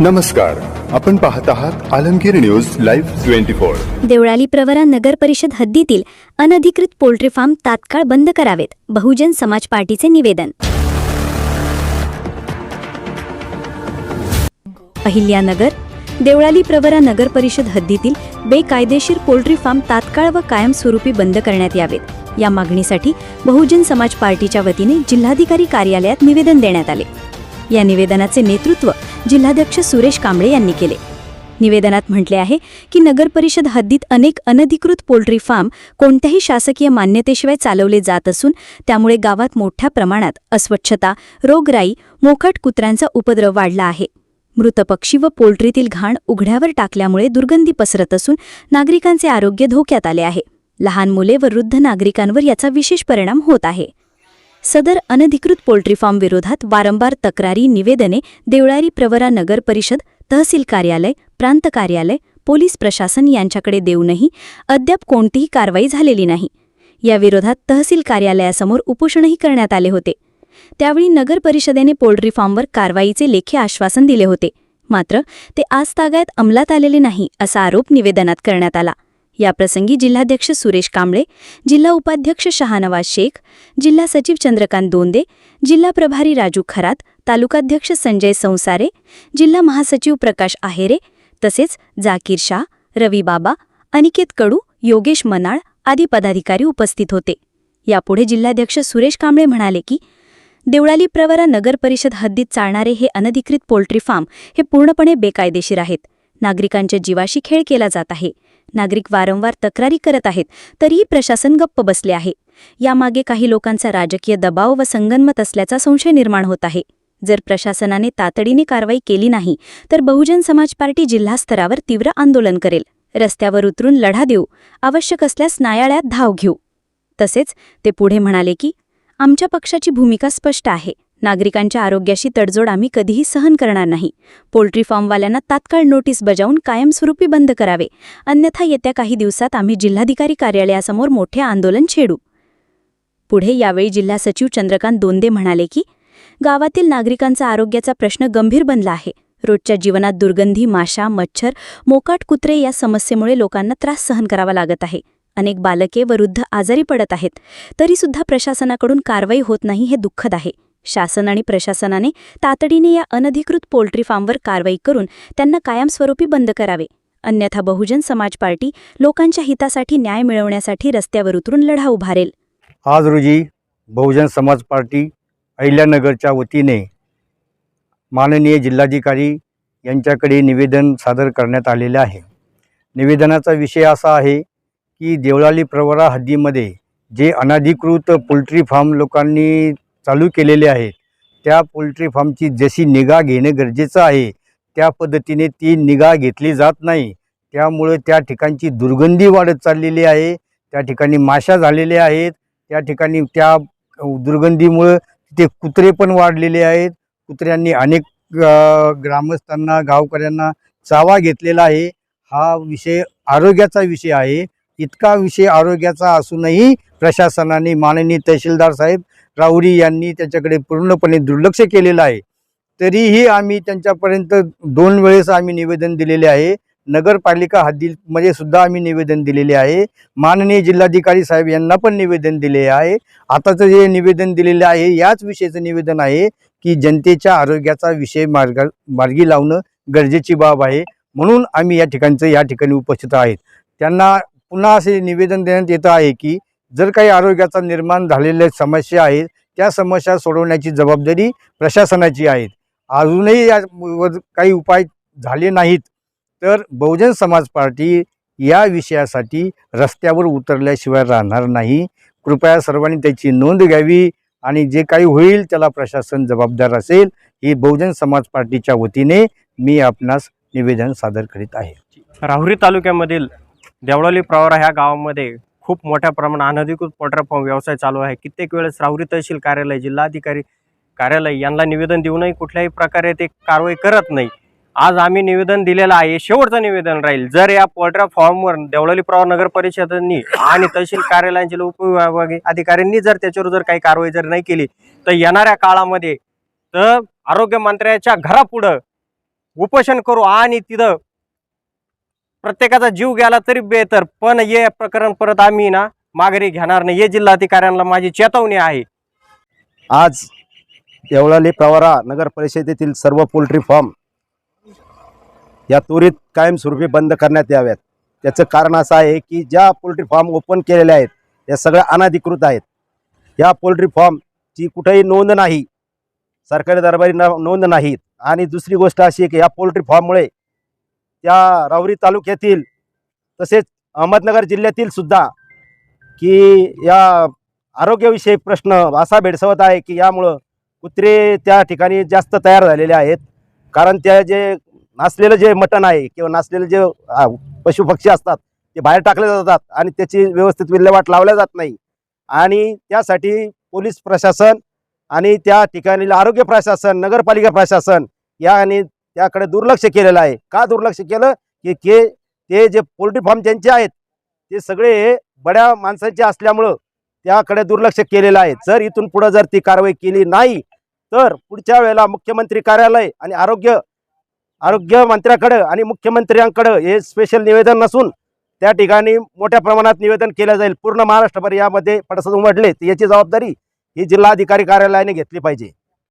नमस्कार आपण पाहत आहात Alamgir news live twenty four. Deolali Pravara Nagar Parishad हद्दीतील अनधिकृत पोल्ट्री फार्म तात्काळ बंद करावेत बहुजन समाज पार्टीचे निवेदन. अहिल्यानगर देवळाली प्रवरा नगर परिषद हद्दीतील बेकायदेशीर पोल्ट्री फार्म तात्काळ व कायमस्वरूपी बंद करण्यात यावेत. या मागणीसाठी बहुजन समाज पार्टीच्या वतीने जिल्हाधिकारी कार्यालयात निवेदन देण्यात आले. या निवेदनाचे नेतृत्व जिल्हाध्यक्ष सुरेश कांबळे यांनी केले. निवेदनात म्हटले आहे की नगर परिषद हद्दीत अनेक अनधिकृत पोल्ट्री फार्म कोणत्याही शासकीय मान्यतेशिवाय चालवले जात असून त्यामुळे गावात मोठ्या प्रमाणात अस्वच्छता रोगराई मोकाट कुत्र्यांचा उपद्रव वाढला आहे. मृत पक्षी व पोल्ट्रीतील घाण उघड्यावर टाकल्यामुळे दुर्गंधी पसरत असून नागरिकांचे आरोग्य धोक्यात आले आहे. लहान मुले व वृद्ध नागरिकांवर याचा विशेष परिणाम होत आहे. सदर अनधिकृत पोल्ट्री फार्म विरोधात वारंवार तक्रारी निवेदने देवळारी प्रवरा नगर परिषद तहसील कार्यालय प्रांत कार्यालय पोलीस प्रशासन यांच्याकडे देऊनही अद्याप कोणतीही कारवाई झालेली नाही. या विरोधात तहसील कार्यालयासमोर उपोषणही करण्यात आले होते. त्यावेळी नगर परिषदेने पोल्ट्री फार्मवर कारवाईचे लेखी आश्वासन दिले होते. मात्र ते आज तागायत अंमलात आलेले नाही असा आरोप निवेदनात करण्यात आला. याप्रसंगी जिल्हाध्यक्ष सुरेश कांबळे जिल्हा उपाध्यक्ष शहानवाज शेख जिल्हा सचिव चंद्रकांत दोंदे जिल्हा प्रभारी राजू खरात तालुकाध्यक्ष संजय संसारे जिल्हा महासचिव प्रकाश आहेरे तसेच जाकीर शाह रवी बाबा अनिकेत कडू योगेश मनाळ आदी पदाधिकारी उपस्थित होते. यापुढे जिल्हाध्यक्ष सुरेश कांबळे म्हणाले की देवळाली प्रवरा नगर परिषद हद्दीत चालणारे हे अनधिकृत पोल्ट्री फार्म हे पूर्णपणे बेकायदेशीर आहेत. नागरिकांच्या जीवाशी खेळ केला जात आहे. नागरिक वारंवार तक्रारी करत आहेत तरीही प्रशासन गप्प बसले आहे. यामागे काही लोकांचा राजकीय दबाव व संगनमत असल्याचा संशय निर्माण होत आहे. जर प्रशासनाने तातडीने कारवाई केली नाही तर बहुजन समाज पार्टी जिल्हास्तरावर तीव्र आंदोलन करेल. रस्त्यावर उतरून लढा देऊ आवश्यक असल्यास न्यायालयात धाव घेऊ. तसेच ते पुढे म्हणाले की आमच्या पक्षाची भूमिका स्पष्ट आहे. नागरिकांच्या आरोग्याशी तडजोड आम्ही कधीही सहन करणार नाही. पोल्ट्री फॉर्मवाल्यांना तात्काळ नोटीस बजावून कायमस्वरूपी बंद करावे. अन्यथा येत्या काही दिवसात आम्ही जिल्हाधिकारी कार्यालयासमोर मोठे आंदोलन छेडू. पुढे यावेळी जिल्हा सचिव चंद्रकांत दोंदे म्हणाले की गावातील नागरिकांचा आरोग्याचा प्रश्न गंभीर बनला आहे. रोजच्या जीवनात दुर्गंधी माशा मच्छर मोकाट कुत्रे या समस्येमुळे लोकांना त्रास सहन करावा लागत आहे. अनेक बालके व वृद्ध आजारी पडत आहेत. तरीसुद्धा प्रशासनाकडून कारवाई होत नाही हे दुःखद आहे. शासन आणि प्रशासनाने तातडीने या अनधिकृत पोल्ट्री फार्मवर कारवाई करून त्यांना कायमस्वरूपी बंद करावे. अन्यथा बहुजन समाज पार्टी लोकांच्या हितासाठी न्याय मिळवण्यासाठी रस्त्यावर उतरून लढा उभारेल. आज रोजी बहुजन समाज पार्टी अहिल्यानगरच्या वतीने माननीय जिल्हाधिकारी यांच्याकडे निवेदन सादर करण्यात आलेले आहे. निवेदनाचा विषय असा आहे की देवळाली प्रवरा हद्दीमध्ये जे अनधिकृत पोल्ट्री फार्म लोकांनी चालू केलेले आहेत त्या पोल्ट्री फार्मची जशी निगा घेणं गरजेचं आहे त्या पद्धतीने ती निगा घेतली जात नाही. त्यामुळे त्या ठिकाणची दुर्गंधी वाढत चाललेली आहे. त्या ठिकाणी माशा झालेल्या आहेत. त्या ठिकाणी त्या दुर्गंधीमुळं तिथे कुत्रे पण वाढलेले आहेत. कुत्र्यांनी अनेक ग्रामस्थांना गावकऱ्यांना चावा घेतलेला आहे. हा विषय आरोग्याचा विषय आहे. इतका विषय आरोग्याचा असूनही प्रशासनाने माननीय तहसीलदार साहेब राऊरी यांनी त्याच्याकडे पूर्णपणे दुर्लक्ष केलेलं आहे. तरीही आम्ही त्यांच्यापर्यंत दोन वेळेस आम्ही निवेदन दिलेले आहे. नगरपालिका हद्दीमध्ये सुद्धा आम्ही निवेदन दिलेले आहे. माननीय जिल्हाधिकारी साहेब यांना पण निवेदन दिले आहे. आताचं जे निवेदन दिलेलं आहे याच विषयाचं निवेदन आहे की जनतेच्या आरोग्याचा विषय मार्ग मार्गी लावणं गरजेची बाब आहे. म्हणून आम्ही या ठिकाणचं या ठिकाणी उपस्थित आहेत. त्यांना पुन्हा असे निवेदन देण्यात येतं आहे की जर काही आरोग्याचा निर्माण झालेल्या समस्या आहेत त्या समस्या सोडवण्याची जबाबदारी प्रशासनाची आहे. अजूनही यावर काही उपाय झाले नाहीत तर बहुजन समाज पार्टी या विषयासाठी रस्त्यावर उतरल्याशिवाय राहणार नाही. कृपया सर्वांनी त्याची नोंद घ्यावी आणि जे काही होईल त्याला प्रशासन जबाबदार असेल ही बहुजन समाज पार्टीच्या वतीने मी आपणास निवेदन सादर करीत आहे. राहुरी तालुक्यामधील देवळाली प्रवरा ह्या गावामध्ये खूप मोठ्या प्रमाणात अनधिकृत पोल्ट्री फार्म व्यवसाय चालू आहे. कित्येक वेळेस राहुरी तहसील कार्यालय जिल्हाधिकारी कार्यालय यांना निवेदन देऊनही कुठल्याही प्रकारे ते कारवाई करत नाही. आज आम्ही निवेदन दिलेलं आहे शेवटचं निवेदन राहील. जर या पोल्ट्री फॉर्मवर देवळाली प्रवार नगर परिषदांनी आणि तहसील कार्यालयांच्या उपविभागीय अधिकाऱ्यांनी जर त्याच्यावर जर काही कारवाई जर नाही केली तर येणाऱ्या काळामध्ये तर आरोग्य मंत्र्याच्या घरापुढं उपोषण करू आणि तिथं प्रत्येकाचा जीव गेला तरी बेहतर पण हे प्रकरण परत आम्ही ना माघारी घेणार नाही. हे जिल्हाधिकाऱ्यांना माझी चेतावणी आहे. आज देवळाली प्रवारा नगर परिषदेतील सर्व पोल्ट्री फार्म या त्वरित कायमस्वरूपी बंद करण्यात याव्यात. त्याचं कारण असं आहे की ज्या पोल्ट्री फार्म ओपन केलेल्या आहेत त्या सगळ्या अनधिकृत आहेत. या पोल्ट्री फार्मची कुठेही नोंद नाही सरकारी दरबारी न नोंद नाहीत. आणि दुसरी गोष्ट अशी आहे की या पोल्ट्री फार्ममुळे त्या रावरी तालुक्यातील तसेच अहमदनगर जिल्ह्यातील सुद्धा की या आरोग्यविषयी प्रश्न असा भेडसावत आहे की यामुळं कुत्रे त्या ठिकाणी जास्त तयार झालेले आहेत. कारण त्या जे नाचलेलं जे मटण आहे किंवा नाचलेलं जे पशुपक्षी असतात ते बाहेर टाकले जातात आणि त्याची व्यवस्थित विल्हेवाट लावल्या जात नाही. आणि त्यासाठी पोलीस प्रशासन आणि त्या ठिकाणी आरोग्य प्रशासन नगरपालिका प्रशासन या आणि त्याकडे दुर्लक्ष केलेलं आहे. का दुर्लक्ष केलं? की के ते जे पोल्ट्री फार्म ज्यांचे आहेत ते सगळे बड्या माणसांचे असल्यामुळं त्याकडे दुर्लक्ष केलेलं आहे. जर इथून पुढं जर ती कारवाई केली नाही तर पुढच्या वेळेला मुख्यमंत्री कार्यालय आणि आरोग्य आरोग्य मंत्र्याकडं आणि मुख्यमंत्र्यांकडं हे स्पेशल निवेदन नसून त्या ठिकाणी मोठ्या प्रमाणात निवेदन केलं जाईल. पूर्ण महाराष्ट्रभर यामध्ये पडसाद उमटले तर याची जबाबदारी ही जिल्हाधिकारी कार्यालयाने घेतली पाहिजे.